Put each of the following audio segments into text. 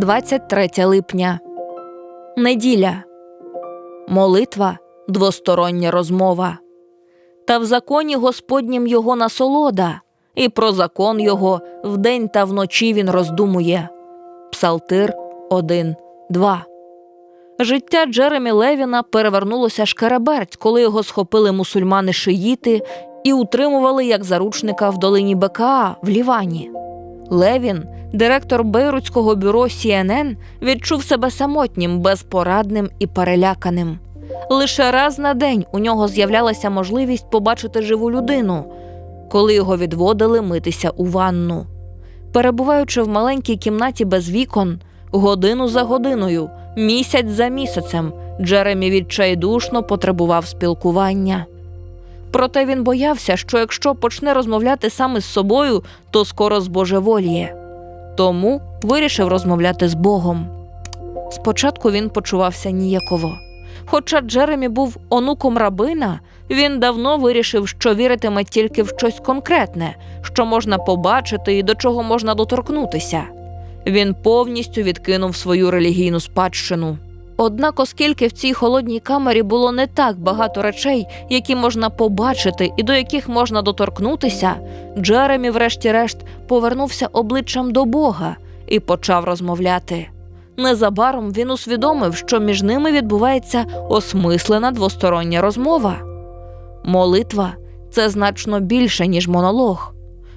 23 липня. Неділя. Молитва двостороння розмова. Та в законі Господнім його насолода, і про закон його вдень та вночі він роздумує. Псалтир 1, 2. Життя Джеремі Левіна перевернулося шкереберть, коли його схопили мусульмани шиїти і утримували як заручника в долині БКА в Лівані. Левін, директор Бейрутського бюро CNN, відчув себе самотнім, безпорадним і переляканим. Лише раз на день у нього з'являлася можливість побачити живу людину, коли його відводили митися у ванну. Перебуваючи в маленькій кімнаті без вікон, годину за годиною, місяць за місяцем, Джеремі відчайдушно потребував спілкування. Проте він боявся, що якщо почне розмовляти саме з собою, то скоро збожеволіє. Тому вирішив розмовляти з Богом. Спочатку він почувався ніяково. Хоча Джеремі був онуком рабина, він давно вирішив, що віритиме тільки в щось конкретне, що можна побачити і до чого можна доторкнутися. Він повністю відкинув свою релігійну спадщину. Однак, оскільки в цій холодній камері було не так багато речей, які можна побачити і до яких можна доторкнутися, Джеремі, врешті-решт, повернувся обличчям до Бога і почав розмовляти. Незабаром він усвідомив, що між ними відбувається осмислена двостороння розмова. Молитва це значно більше, ніж монолог.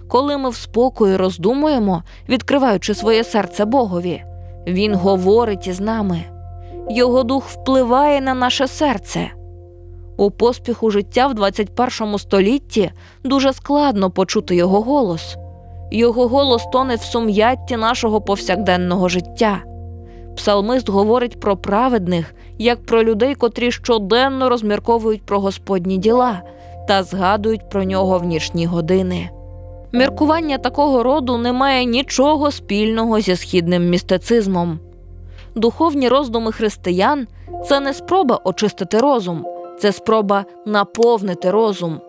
Коли ми в спокої роздумуємо, відкриваючи своє серце Богові, Він говорить із нами. Його дух впливає на наше серце. У поспіху життя в 21 столітті дуже складно почути його голос. Його голос тоне в сум'ятті нашого повсякденного життя. Псалмист говорить про праведних, як про людей, котрі щоденно розмірковують про Господні діла та згадують про нього в нічні години. Міркування такого роду не має нічого спільного зі східним містицизмом. Духовні роздуми християн це не спроба очистити розум, це спроба наповнити розум.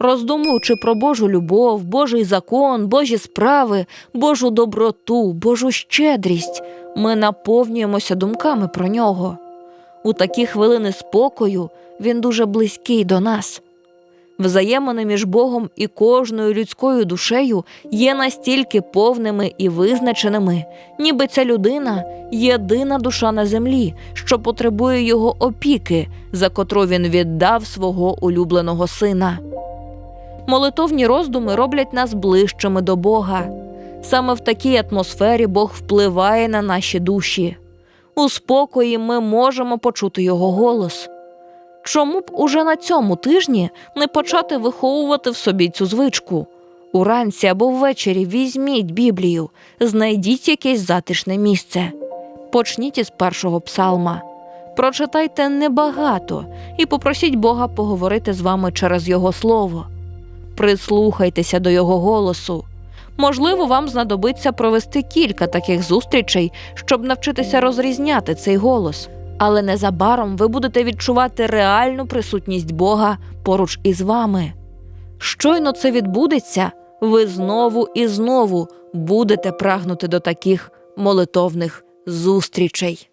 Роздумуючи про Божу любов, Божий закон, Божі справи, Божу доброту, Божу щедрість, ми наповнюємося думками про нього. У такі хвилини спокою він дуже близький до нас. Взаємини між Богом і кожною людською душею є настільки повними і визначеними, ніби ця людина єдина душа на землі, що потребує його опіки, за котру він віддав свого улюбленого сина. Молитовні роздуми роблять нас ближчими до Бога. Саме в такій атмосфері Бог впливає на наші душі. У спокої ми можемо почути його голос. Чому б уже на цьому тижні не почати виховувати в собі цю звичку? Уранці або ввечері візьміть Біблію, знайдіть якесь затишне місце. Почніть із першого псалма. Прочитайте небагато і попросіть Бога поговорити з вами через Його слово. Прислухайтеся до Його голосу. Можливо, вам знадобиться провести кілька таких зустрічей, щоб навчитися розрізняти цей голос але незабаром ви будете відчувати реальну присутність Бога поруч із вами. Щойно це відбудеться, ви знову і знову будете прагнути до таких молитовних зустрічей.